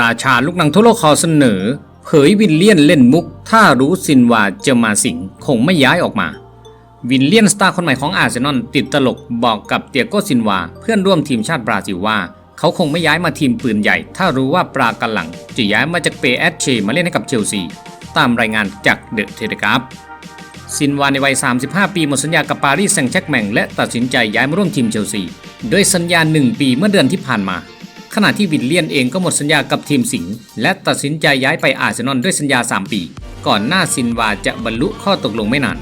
ราชาลูกหนังทั่วโลกขอเสนอ เผยวินเลียนเล่นมุก ถ้ารู้ซินวาจะมาสิงคงไม่ย้ายออกมา วินเลียนสตาร์คนใหม่ของอาร์เซนอลติดตลกบอกกับเตียโกซินวา เพื่อนร่วมทีมชาติบราซิลว่า เขาคงไม่ย้ายมาทีมปืนใหญ่ ถ้ารู้ว่าปรากันหลัง จะย้ายมาจากเปแอตเชมาเล่นให้กับเชลซีตามรายงานจากเดอะเทเลกราฟซินวาในวัย 35 ปีหมดสัญญากับปารีสแซงต์แชกแมงและตัดสินใจย้ายมาร่วมทีมเชลซีด้วยสัญญา 1 ปีเมื่อเดือนที่ผ่านมา ขณะที่วินเลียนเองก็หมดสัญญากับทีมสิงห์และตัดสินใจย้ายไปอาร์เซนอลด้วยสัญญา 3 ปี ก่อนหน้าซินวาจะบรรลุข้อตกลงไม่นาน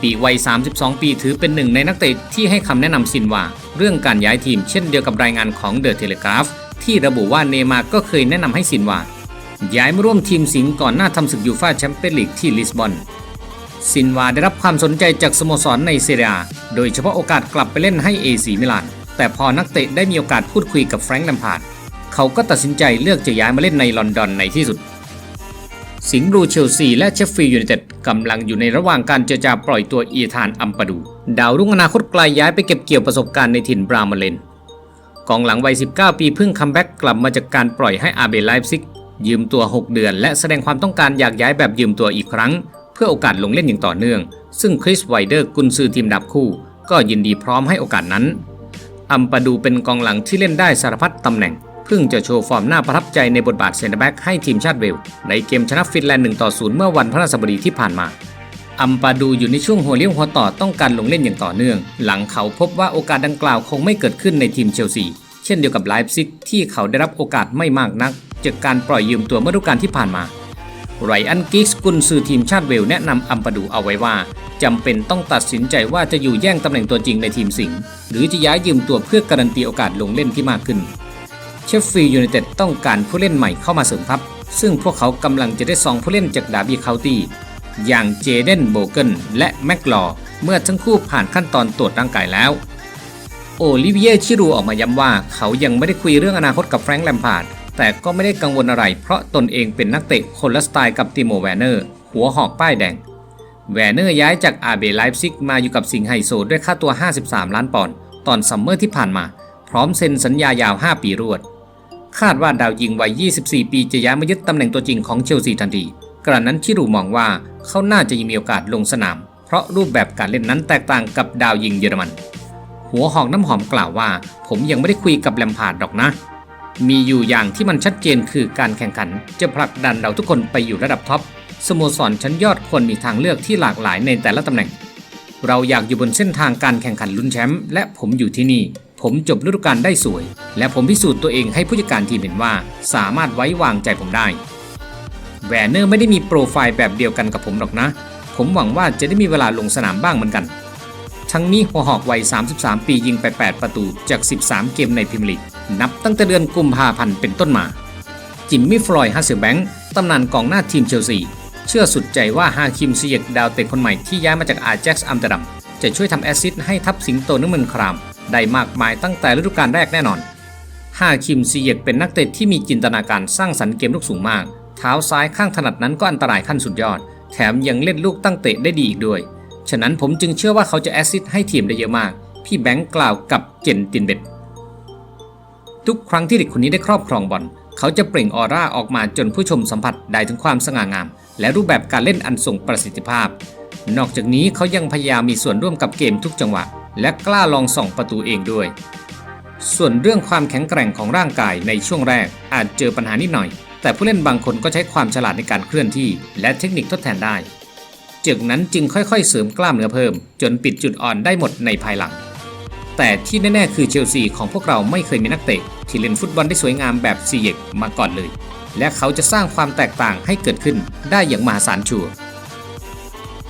ปีวัย 32 ปีถือเป็นหนึ่งในนักเตะที่ให้คำแนะนำซินวา เรื่องการย้ายทีมเช่นเดียวกับรายงานของเดอะเทเลกราฟที่ระบุว่าเนมาก็เคยแนะนำให้ซินวา ย้ายมาร่วมทีมสิงห์ก่อนหน้าทำศึกยูฟ่าแชมเปี้ยนลีกที่ลิสบอนซินวาได้รับความสนใจจากสโมสรในเซเรียโดยเฉพาะโอกาสกลับไปเล่นให้เอซีมิลาน แต่พอนักเตะได้มีโอกาสพูดคุยกับแฟรงค์แลมพาร์ดเขาก็ตัดสินใจเลือกจะย้ายมาเล่นในลอนดอนในที่สุด สิงห์บลูเชลซีและเชฟฟียูไนเต็ดกำลังอยู่ในระหว่างการเจรจาปล่อยตัวอีธานอัมปาดู ดาวรุ่งอนาคตไกลย้ายไปเก็บเกี่ยวประสบการณ์ในถิ่นบรามาเลนกองหลังวัย 19 ปีเพิ่งคัมแบ็กกลับมาจากการปล่อยให้อาเบไลฟ์ซิก ยืมตัว 6 เดือน และแสดงความต้องการอยากย้ายแบบยืมตัวอีกครั้ง เพื่อโอกาสลงเล่นอย่างต่อเนื่อง ซึ่งคริสไวเดอร์กุนซือทีมดับคู่ ก็ยินดีพร้อมให้โอกาสนั้น อัมปาดูเป็นกองหลังที่เล่นได้สารพัดตำแหน่ง เพิ่งจะโชว์ฟอร์มน่าประทับใจในบทบาทเซนเตอร์แบ็กให้ทีมชาติเวล ในเกมชนะฟินแลนด์1ต่อ0เมื่อวันพฤหัสบดีที่ผ่านมาอัมปาดูอยู่ในช่วงหัวเลี้ยวหัวต่อต้องการลงเล่นอย่างต่อเนื่อง หลังเขาพบว่าโอกาสดังกล่าวคงไม่เกิดขึ้นในทีมเชลซี เช่นเดียวกับไลฟ์ซิกที่เขาได้รับโอกาสไม่มากนัก จากการปล่อยยืมตัวเมื่อฤดูกาลที่ผ่านมาไรอันกิกส์กุนซือทีมชาติเวลแนะนำอัมปาดูเอาไว้ว่า จำเป็นต้องตัดสินใจว่าจะอยู่แย่งตำแหน่งตัวจริงในทีมสิงห์หรือจะย้ายยืมตัวเพื่อการันตีโอกาสลงเล่นที่มากขึ้น เชฟฟีลด์ยูไนเต็ดต้องการผู้เล่นใหม่เข้ามาเสริมทัพ ซึ่งพวกเขากำลังจะได้ซองผู้เล่นจากดาร์บี้เคานตี้อย่างเจเดนโบเกนและแม็กลอว์เมื่อทั้งคู่ผ่านขั้นตอนตรวจร่างกายแล้ว โอลิเวียชิรูออกมาย้ำว่าเขายังไม่ได้คุยเรื่องอนาคตกับแฟรงค์แลมพาร์ดแต่ก็ไม่ได้กังวลอะไรเพราะตนเองเป็นนักเตะคนละสไตล์กับติโมแวนเนอร์ หัวหอกป้ายแดง แวนเนอร์ย้ายจากอาเบไลฟ์ซิกมาอยู่กับสิงไฮโซด้วยค่าตัว 53 ล้านปอนด์ตอนซัมเมอร์ที่ผ่านมา พร้อมเซ็นสัญญายาว 5 ปีรวด คาดว่าดาวยิงวัย 24 ปีจะย้ายมายึดตำแหน่งตัวจริงของเชลซีทันที กระนั้นชิรูมองว่าเขาน่าจะยังมีโอกาสลงสนาม เพราะรูปแบบการเล่นนั้นแตกต่างกับดาวยิงเยอรมัน หัวหอกน้ำหอมกล่าวว่า ผมยังไม่ได้คุยกับแลมพาร์ดดอกนะมีอยู่อย่างที่มันชัดเจนคือการแข่งขันจะผลักดันเราทุกคนไปอยู่ระดับท็อป สโมสรชั้นยอดควรมีทางเลือกที่หลากหลายในแต่ละตำแหน่ง เราอยากอยู่บนเส้นทางการแข่งขันลุ้นแชมป์และผมอยู่ที่นี่ ผมจบฤดูกาลได้สวย และผมพิสูจน์ตัวเองให้ผู้จัดการทีมเห็นว่า สามารถไว้วางใจผมได้แวนเนอร์ไม่ได้มีโปรไฟล์แบบเดียวกันกับผมหรอกนะ ผมหวังว่าจะได้มีเวลาลงสนามบ้างเหมือนกัน ทั้งนี้หัวหอกวัย 33 ปียิงไป 8 ประตูจาก 13 เกมในพรีเมียร์ลีก นับตั้งแต่เดือนกุมภาพันธ์เป็นต้นมา จิมมี่ฟลอยด์ฮัสเซลแบงค์ตำนานกองหน้าทีมเชลซี เชื่อสุดใจว่าฮาคิมซิเยกดาวเตะคนใหม่ที่ย้ายมาจากอาแจ็กซ์อัมสเตอร์ดัมจะช่วยทำแอสซิสต์ให้ทัพสิงโตน้ำมันคราม ได้มากมายตั้งแต่ฤดูกาลแรกแน่นอนฮาคิมซิเยกเป็นนักเตะที่มีจินตนาการสร้างสรรค์เกมลูกสูงมาก เท้าซ้ายข้างถนัดนั้นก็อันตรายขั้นสุดยอด แถมยังเล่นลูกตั้งเตะได้ดีอีกด้วย ฉะนั้นผมจึงเชื่อว่าเขาจะแอสซิสต์ให้ทีมได้เยอะมาก พี่แบงค์กล่าวกับเจนตินเบตทุกครั้งที่เด็กคนนี้ได้ครอบครองบอล เขาจะเปล่งออร่าออกมาจนผู้ชมสัมผัสได้ถึงความสง่างาม และรูปแบบการเล่นอันทรงประสิทธิภาพ นอกจากนี้เขายังพยายามมีส่วนร่วมกับเกมทุกจังหวะ และกล้าลองส่องประตูเองด้วย ส่วนเรื่องความแข็งแกร่งของร่างกายในช่วงแรกอาจเจอปัญหานิดหน่อย แต่ผู้เล่นบางคนก็ใช้ความฉลาดในการเคลื่อนที่ และเทคนิคทดแทนได้จากนั้นจึงค่อยๆ เสริมกล้ามเนื้อเพิ่ม จนปิดจุดอ่อนได้หมดในภายหลัง แต่ที่แน่ๆ คือเชลซีของพวกเราไม่เคยมีนักเตะ ที่เล่นฟุตบอลได้สวยงามแบบซีเยกมาก่อนเลย และเขาจะสร้างความแตกต่างให้เกิดขึ้นได้อย่างมหาศาลชัวร์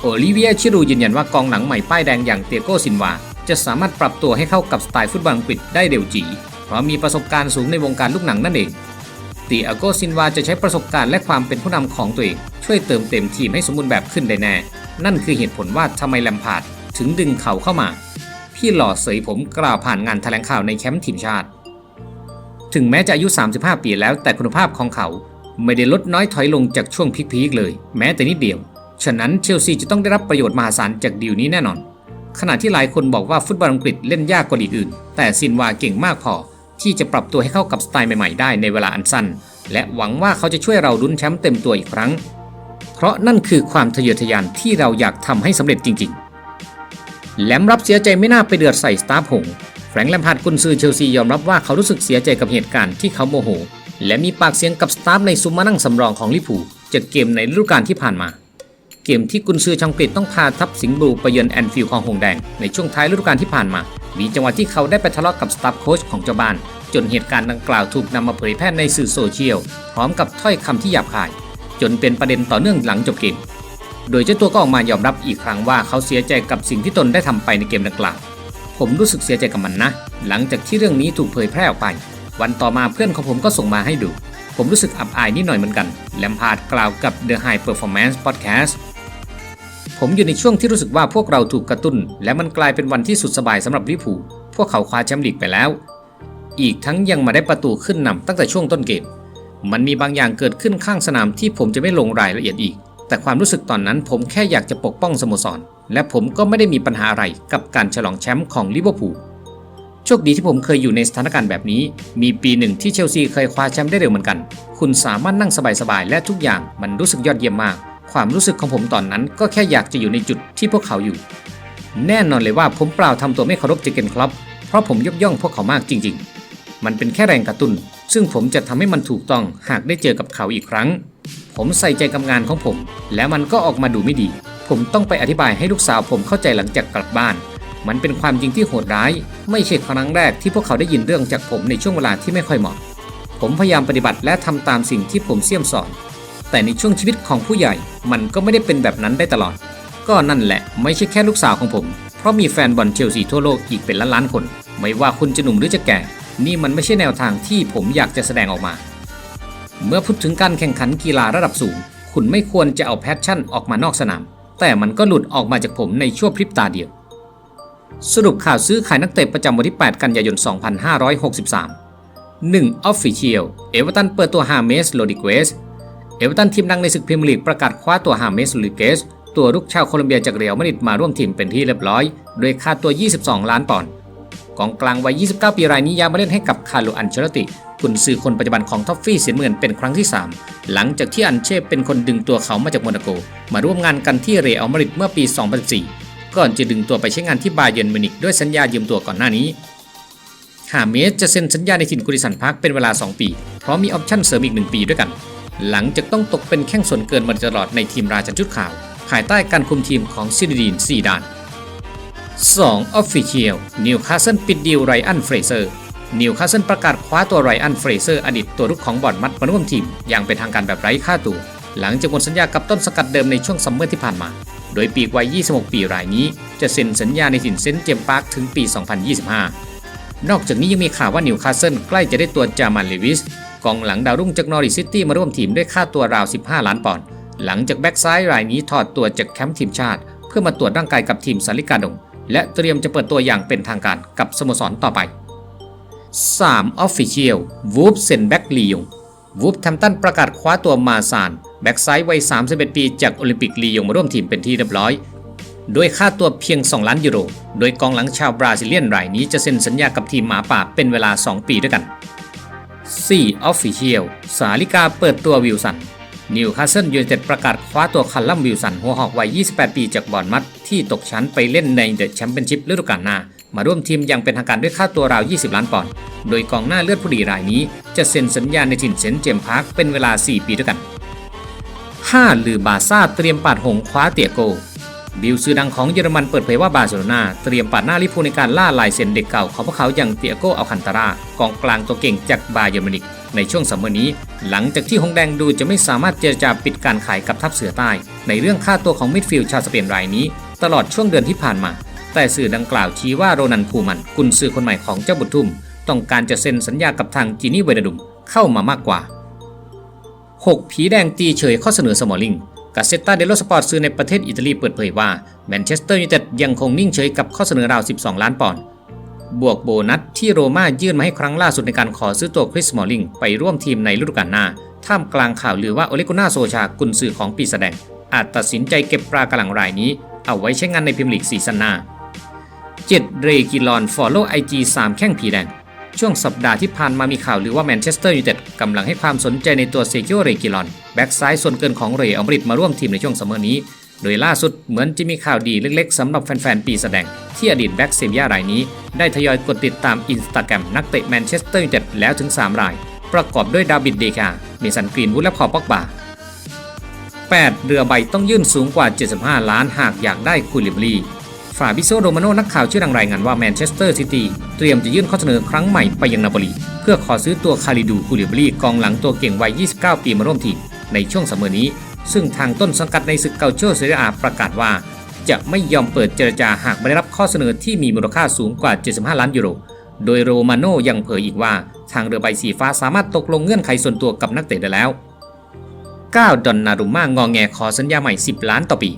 โอลิเวียชิรูยืนยันว่ากองหลังใหม่ป้ายแดงอย่างเตียโกซินวา จะสามารถปรับตัวให้เข้ากับสไตล์ฟุตบอลอังกฤษได้เร็วจีเพราะมีประสบการณ์สูงในวงการลูกหนังนั่นเองเตียโกซินวาจะใช้ประสบการณ์และความเป็นผู้นำของตัวเอง ช่วยเติมเต็มทีมให้สมบูรณ์แบบขึ้นได้แน่ นั่นคือเหตุผลว่าทำไมแลมพาร์ดถึงดึงเขาเข้ามา พี่หล่อเสยผมกล่าวผ่านงานแถลงข่าวในแคมป์ทีมชาติ ถึงแม้จะอายุ 35 ปีแล้วแต่คุณภาพของเขาไม่ได้ลดน้อยถอยลงจากช่วงพีคๆเลย แม้แต่นิดเดียว ฉะนั้นเชลซีจะต้องได้รับประโยชน์มหาศาลจากดีลนี้แน่นอน ขณะที่หลายคนบอกว่าฟุตบอลอังกฤษเล่นยากกว่าลีกอื่น แต่ซินวาเก่งมากพอ ที่จะปรับตัวให้เข้ากับสไตล์ใหม่ๆได้ในเวลาอันสั้น และหวังว่าเขาจะช่วยเราลุ้นแชมป์เต็มตัวอีกครั้ง เพราะนั่นคือความทะเยอทะยานที่เราอยากทำให้สำเร็จจริง ๆ แหลมรับเสียใจไม่น่าไปเดือดใส่สตาร์หง แฟรงค์แลมพาร์ดกุนซือเชลซียอมรับว่าเขารู้สึกเสียใจกับเหตุการณ์ที่เขาโมโห และมีปากเสียงกับสตาฟในซุมมานั่งสำรองของลิเวอร์พูลจากเกมในฤดูกาลที่ผ่านมา เกมที่กุนซือชังกฤษต้องพาทัพสิงห์บลูไปเยือนแอนฟิลด์ของหงแดงในช่วงท้ายฤดูกาลที่ผ่านมา มีจังหวะที่เขาได้ไปทะเลาะกับสตาฟโค้ชของเจ้าบ้าน จนเหตุการณ์ดังกล่าวถูกนำมาเผยแพร่ในสื่อโซเชียลพร้อมกับถ้อยคำที่หยาบคาย จนเป็นประเด็นต่อเนื่องหลังจบเกม โดยเจ้าตัวก็ออกมายอมรับอีกครั้งว่าเขาเสียใจกับสิ่งที่ตนได้ทำไปในเกมดังกล่าว ผมรู้สึกเสียใจกับมันนะ หลังจากที่เรื่องนี้ถูกเผยแพร่ออกไป วันต่อมาเพื่อนของผมก็ส่งมาให้ดู ผมรู้สึกอับอายนิดหน่อยเหมือนกันแลมพาร์ดกล่าวกับ The High Performance Podcast ผมอยู่ในช่วงที่รู้สึกว่าพวกเราถูกกระตุ้น และมันกลายเป็นวันที่สุดสบายสำหรับลิปูพวกเขาคว้าแชมป์ลีกไปแล้ว อีกทั้งยังมาได้ประตูขึ้นนำตั้งแต่ช่วงต้นเกม มันมีบางอย่างเกิดขึ้นข้างสนามที่ผมจะไม่ลงรายละเอียดอีก แต่ความรู้สึกตอนนั้นผมแค่อยากจะปกป้องสโมสร และผมก็ไม่ได้มีปัญหาอะไรกับการฉลองแชมป์ของลิเวอร์พูลโชคดีที่ผมเคยอยู่ในสถานการณ์แบบนี้ มีปีหนึ่งที่เชลซีเคยคว้าแชมป์ได้เร็วเหมือนกัน คุณสามารถนั่งสบายๆและทุกอย่างมันรู้สึกยอดเยี่ยมมาก ความรู้สึกของผมตอนนั้นก็แค่อยากจะอยู่ในจุดที่พวกเขาอยู่ แน่นอนเลยว่าผมเปล่าทำตัวไม่เคารพเจเกนคลับ เพราะผมยกย่องพวกเขามากจริง ๆ มันเป็นแค่แรงกระตุ้น ซึ่งผมจะทำให้มันถูกต้องหากได้เจอกับเขาอีกครั้ง ผมใส่ใจกับงานของผม และมันก็ออกมาดูไม่ดี ผมต้องไปอธิบายให้ลูกสาวผมเข้าใจหลังจากกลับบ้าน มันเป็นความจริงที่โหดร้าย ไม่ใช่ครั้งแรกที่พวกเขาได้ยินเรื่องจากผมในช่วงเวลาที่ไม่ค่อยเหมาะ ผมพยายามปฏิบัติและทำตามสิ่งที่ผมเสี่ยมสอน แต่ในช่วงชีวิตของผู้ใหญ่ มันก็ไม่ได้เป็นแบบนั้นได้ตลอด ก็นั่นแหละไม่ใช่แค่ลูกสาวของผม เพราะมีแฟนบอลเชลซีทั่วโลกอีกเป็นล้านล้านๆคน ไม่ว่าคุณจะหนุ่มหรือจะแก่ นี่มันไม่ใช่แนวทางที่ผมอยากจะแสดงออกมา เมื่อพูดถึงการแข่งขันกีฬาระดับสูง คุณไม่ควรจะเอาแพชชั่นออกมานอกสนาม แต่มันก็หลุดออกมาจากผมในชั่วพริบตาเดียว สรุปข่าวซื้อขายนักเตะประจำวันที่ 8 กันยายน 2563 1. Official เอเวอร์ตันเปิดตัวฮาเมสโลดิเกสเอเวอร์ตันทีมดังในศึกพรีเมียร์ลีกประกาศคว้าตัวฮาเมสโลดิเกสตัวลุกชาวโคลอมเบียจากเรียวมาดริดมาร่วมทีมเป็นที่เรียบร้อย โดยค่าตัว 22 ล้านปอนด์ กองกลางวัย 29 ปีรายนี้ย้ายมาเล่นให้กับคาร์โลอันเชลติกุนซือคนปัจจุบันของท็อฟฟี่เสียนเมือนเป็นครั้งที่ 3 หลังจากที่อันเช่เป็นคนดึงตัวเขามาจากโมนาโก มาร่วมงานกันที่เรอัลมาดริดเมื่อปี 2014 ก่อนจะดึงตัวไปใช้งานที่บาเยิร์นมิวนิกด้วยสัญญายืมตัวก่อนหน้านี้ฮาเมสจะเซ็นสัญญาในถิ่นกุริสันพาร์คเป็นเวลา 2 ปี เพร้อมมีออปชั่นเสริมอีก 1 ปีด้วยกัน หลังจากต้องตกเป็นแข้งส่วนเกินมาตลอดในทีมราชันชุดขาว ภายใต้การคุมทีมของซินดีนซีดาน 2. Official นิวคาสเซิลปิดดีลไรอันเฟรเซอร์นิวคาสเซิลประกาศคว้าตัวไรอันเฟรเซอร์อดีตตัวรุกของบอร์ดมัดมาร่วมทีม อย่างเป็นทางการแบบไร้ค่าตัว หลังจากหมดสัญญากับต้นสกัดเดิมในช่วงซัมเมอร์ที่ผ่านมา โดยปีกวัย 26 ปีรายนี้ จะเซ็นสัญญาในถิ่นเซนต์เจมส์พาร์คถึงปี 2025 นอกจากนี้ยังมีข่าวว่านิวคาสเซิลใกล้จะได้ตัวจามันเลวิสกองหลังดาวรุ่งจากนอริซิตี้มาร่วมทีมด้วยค่าตัวราว 15 ล้านปอนด์หลังจากแบ็กซ้ายรายนี้ถอดตัวจากแคมป์ทีมชาติ เพื่อมาตรวจร่างกายกับทีมสาริกาดง และเตรียมจะเปิดตัวอย่างเป็นทางการกับสโมสรต่อไป 3. Official วูฟเซนแบ็กลียงวูฟทมตันประกาศคว้าตัวมาซาน แบ็กไซ้ายวัย 31 ปีจากโอลิมปิกลียงมาร่วมทีมเป็นที่เรียบร้อยโดยค่าตัวเพียง 2 ล้านยูโร โดยกองหลังชาวบราซิเลียนรายนี้จะเซ็นสัญญากับทีมหมาป่าเป็นเวลา 2 ปีด้วยกัน 4. Official สาลิกาเปิดตัววิลสัน นิวคาสเซิลยูไนเต็ดประกาศคว้าตัวคัลลัมวิลสันหัวหอกวัย 28 ปีจากบอร์นมัดที่ตกชั้นไปเล่นในเดอะแชมเปี้ยนชิพฤดูกาลหน้า มาร่วมทีมอย่างเป็นทางการด้วยค่าตัวราว 20 ล้านปอนด์ โดยกองหน้าเลือดผู้ดีรายนี้ จะเซ็นสัญญาในถิ่นเซนต์เจมพาร์คเป็นเวลา 4 ปีด้วยกัน 5. ลือบาซ่าเตรียมปาดหงคว้าเตียโก บิลซื้อดังของเยอรมันเปิดเผยว่าบาร์เซโลนาเตรียมปาดหน้าลิพูในการล่าลายเซ็นเด็กเก่าของพวกเขาอย่างเตียโกอัลคันตารากองกลางตัวเก่งจากบาเยอร์มินิก ในช่วงซัมมอนี้ หลังจากที่หงแดงดูจะไม่สามารถเจรจาปิดการขายกับทัพเสือใต้ ในเรื่องค่าตัวของมิดฟิลด์ชาวสเปนรายนี้ ตลอดช่วงเดือนที่ผ่านมา แต่สื่อดังกล่าวชี้ว่าโรนันคูมันกุนซือคนใหม่ของเจ้าบุตรทุ่ม ต้องการจะเซ็นสัญญากับทางจีนี่เวนาดุมเข้ามามากกว่า 6 ผีแดงตีเฉยข้อเสนอสมอลลิงกาเซตตาเดโลสปอร์ตซื้อในประเทศอิตาลีเปิดเผยว่าแมนเชสเตอร์ยูไนเต็ดยังคงนิ่งเฉยกับข้อเสนอราว 12 ล้านปอนด์ บวกโบนัสที่โรม่ายื่นมาให้ครั้งล่าสุดในการขอซื้อตัวคริสมอลลิงไปร่วมทีมในฤดูกาลหน้า ท่ามกลางข่าวลือว่าโอเลกุน่าโซชากุนซือของปีแสดง อาจตัดสินใจเก็บปลากระหลังรายนี้ เอาไว้ใช้งานในพรีเมียร์ลีกซีซั่นหน้า 7. เรกิลอนฟอลโล่ไอจี3แข้งผีแดง ช่วงสัปดาห์ที่ผ่านมามีข่าวหรือว่าแมนเชสเตอร์ยูไนเต็ดกำลังให้ความสนใจในตัวเซกิโอเรกิลอนแบ็กซ้ายส่วนเกินของเรอัมาดริดมาร่วมทีมในช่วงซัมเมอร์นี้ โดยล่าสุดเหมือนจะมีข่าวดีเล็กๆสำหรับแฟนๆ ปีแสดง ที่อดีตแบ็กเซบียารายนี้ ได้ทยอยกดติดตามอินสตาแกรมนักเตะแมนเชสเตอร์ยูไนเต็ดแล้วถึง 3 ราย ประกอบด้วยดาวิดเดคาเมสันกรีนวูดและพอปอกบา 8 เรือใบต้องยื่นสูงกว่า 75 ล้านหากอยากได้คูลิบลีฟาบิโซโรมาโนนักข่าวชื่อดังรายงานว่าแมนเชสเตอร์ซิตี้เตรียมจะยื่นข้อเสนอครั้งใหม่ไปยังนาโปลีเพื่อขอซื้อตัวคาริดูคูลิบลีกองหลังตัวเก่งวัย 29 ปีมาร่วมทีมในช่วงซัมมอนี้ ซึ่งทางต้นสังกัดในศึกเกาโชเซเรียอาประกาศว่า จะไม่ยอมเปิดเจรจาหากไม่ได้รับข้อเสนอที่มีมูลค่าสูงกว่า 75 ล้านยูโร โดยโรมาโนยังเผยอีกว่า ทางเรือใบสีฟ้าสามารถตกลงเงื่อนไขส่วนตัวกับนักเตะได้แล้ว 9 ดอนนารุม่างองแงขอสัญญาใหม่ 10 ล้านต่อปี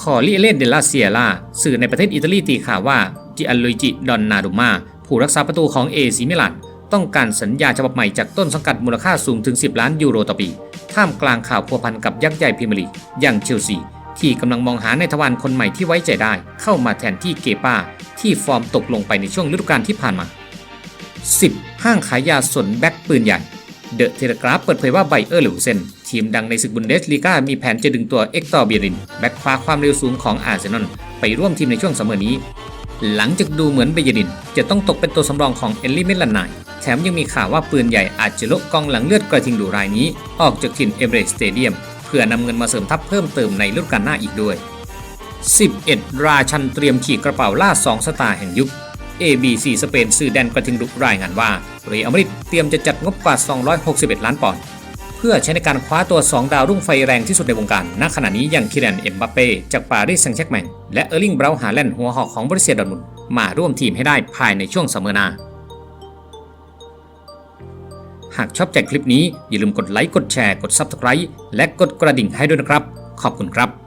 ขอลิเลนเดลาเซียล่าสื่อในประเทศอิตาลีตีข่าวว่าจิอันลุยจิ ดอนนารุม่าผู้รักษาประตูของเอซิมิลาน ต้องการสัญญาฉบับใหม่จากต้นสังกัดมูลค่าสูงถึง 10 ล้านยูโรต่อปี ท่ามกลางข่าวพัวพันกับยักษ์ใหญ่พรีเมียร์ลีกอย่างเชลซีที่กำลังมองหาในทวารคนใหม่ที่ไว้ใจได้ เข้ามาแทนที่เกปาที่ฟอร์มตกลงไปในช่วงฤดูกาลที่ผ่านมา 10 ห้างขายยาสนแบ็กปืนใหญ่เดอะเทเลกราฟเปิดเผยว่าไบเออร์หลิวเซนทีมดังในศึกบุนเดสลีกามีแผนจะดึงตัวเอ็กตอร์เบียริน แบ็กขวาความเร็วสูงของอาร์เซนอลไปร่วมทีมในช่วงซัมอนี้ หลังจากดูเหมือนเบยริน จะต้องตกเป็นตัวสำรองของเอลลี่เมลลานายแถมยังมีข่าวว่าปืนใหญ่อาจจะลกกองหลังเลือดกระทิงดูรายนี้ ออกจากถิ่นเอเบรสสเตเดียม เพื่อนำเงินมาเสริมทัพเพิ่มเติมในฤดูกาลหน้าอีกด้วย 11 ราชันเตรียมขี่กระเป๋าล่า2สตาร์แห่งยุค ABC สเปนสื่อแดนกระทิงดุรายงานว่าเรอัลมาดริดเตรียมจะจัดงบกว่า 261 ล้านปอนด์ พื่อใช้ในการคว้าตัว 2 ดาวรุ่งไฟแรงที่สุดในวงการ ณ ขณะนี้อย่างคิรันเอ็มบัปเป้จากปารีสแซงต์แชร์กแมงและเออร์ลิงเบราฮาแลนด์หัวหอกของบริเซียดอร์มุนมาร่วมทีมให้ได้ภายในช่วงสัมเมอร์นา หากชอบใจคลิปนี้อย่าลืมกดไลค์กดแชร์กด Subscribe และกดกระดิ่งให้ด้วยนะครับ ขอบคุณครับ